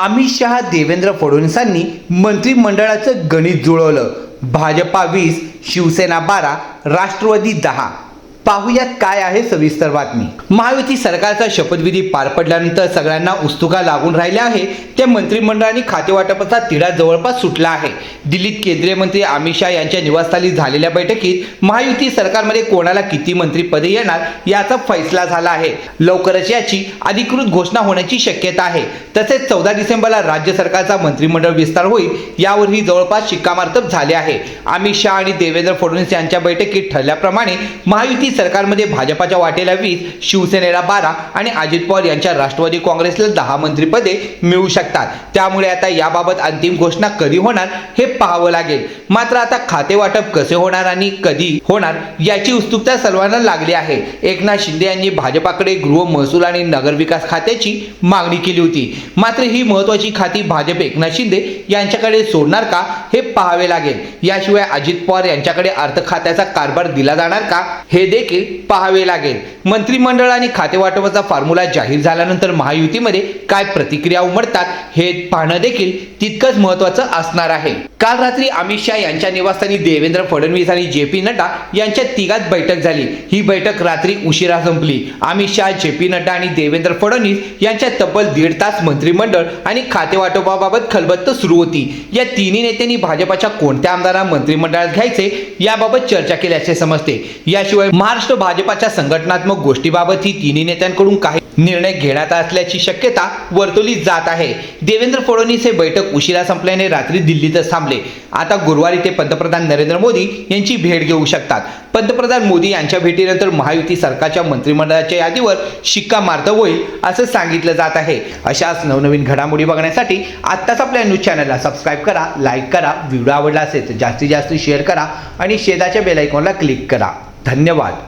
अमित शहा देवेंद्र फडणवीसांनी मंत्रिमंडळाचं गणित जुळवलं. भाजपा वीस शिवसेना बारा राष्ट्रवादी दहा. पाहुयात काय आहे सविस्तर बातमी. महायुती सरकारचा शपथविधी पार पडल्यानंतर सगळ्यांना उत्सुका लागून राहिल्या आहे. त्या मंत्रिमंडळाने खातेवाटपाचा तिढा जवळपास सुटला आहे. दिल्लीत केंद्रीय मंत्री अमित शहा यांच्या निवासस्थानी झालेल्या बैठकीत महायुती सरकारमध्ये कोणाला किती मंत्रीपदे येणार याचा फैसला झाला आहे. लवकरच याची अधिकृत घोषणा होण्याची शक्यता आहे. तसेच चौदा डिसेंबरला राज्य सरकारचा मंत्रिमंडळ विस्तार होईल यावरही जवळपास शिक्कामार्तब झाले आहे. अमित शहा आणि देवेंद्र फडणवीस यांच्या बैठकीत ठरल्याप्रमाणे महायुती सरकारमध्ये भाजपाच्या वाटेला वीस शिवसेनेला बारा आणि अजित पवार यांच्या राष्ट्रवादी काँग्रेसला दहा मंत्रिपदे मिळू शकतात. त्यामुळे आता याबाबत अंतिम घोषणा कधी होणार हे पाहावं लागेल. मात्र आता खाते वाटप कसे होणार आणि कधी होणार याची उत्सुकता सर्वांना लागली आहे. एकनाथ शिंदे यांनी भाजपाकडे गृह महसूल आणि नगरविकास खात्याची मागणी केली होती. मात्र ही महत्वाची खाती भाजप एकनाथ शिंदे यांच्याकडे सोडणार का हे पाहावे लागेल. याशिवाय अजित पवार यांच्याकडे अर्थ खात्याचा कारभार दिला जाणार का हे देखील देखील पाहावे लागेल. मंत्रिमंडळ आणि खातेवाटपाचा फॉर्म्युला जाहीर झाल्यानंतर महायुतीमध्ये काय प्रतिक्रिया उमटतात हे पाहणं देखील तितकंच महत्वाचं असणार आहे. काल रात्री अमित शहा यांच्या निवासस्थानी देवेंद्र फडणवीस आणि जे पी नड्डा यांच्या तिघात बैठक झाली. ही बैठक रात्री उशिरा संपली. अमित शहा जे पी नड्डा आणि देवेंद्र फडणवीस यांच्या तब्बल दीड तास मंत्रिमंडळ आणि खातेवाटपाबाबत खलबत्त सुरू होती. या तिन्ही नेत्यांनी भाजपाच्या कोणत्या आमदारांना मंत्रिमंडळात घ्यायचे याबाबत चर्चा केल्याचे समजते. याशिवाय महाराष्ट्र भाजपाच्या संघटनात्मक गोष्टीबाबत ही तिन्ही नेत्यांकडून काही निर्णय घेण्यात असल्याची शक्यता वर्तवली जात आहे. देवेंद्र फडणवीस हे बैठक उशिरा संपल्याने रात्री दिल्लीतच थांबले. आता गुरुवारी ते पंतप्रधान नरेंद्र मोदी यांची भेट घेऊ शकतात. पंतप्रधान मोदी यांच्या भेटीनंतर महायुती सरकारच्या मंत्रिमंडळाच्या यादीवर शिक्का शिक्कामार्तब होईल असं सांगितलं जात आहे. अशाच नवनवीन घडामोडी बघण्यासाठी आत्ताच आपल्या न्यूज चॅनलला सबस्क्राईब करा लाईक करा व्हिडिओ आवडला असेल तर जास्तीत जास्त शेअर करा आणि शेजाच्या बेलायकॉनला क्लिक करा. धन्यवाद.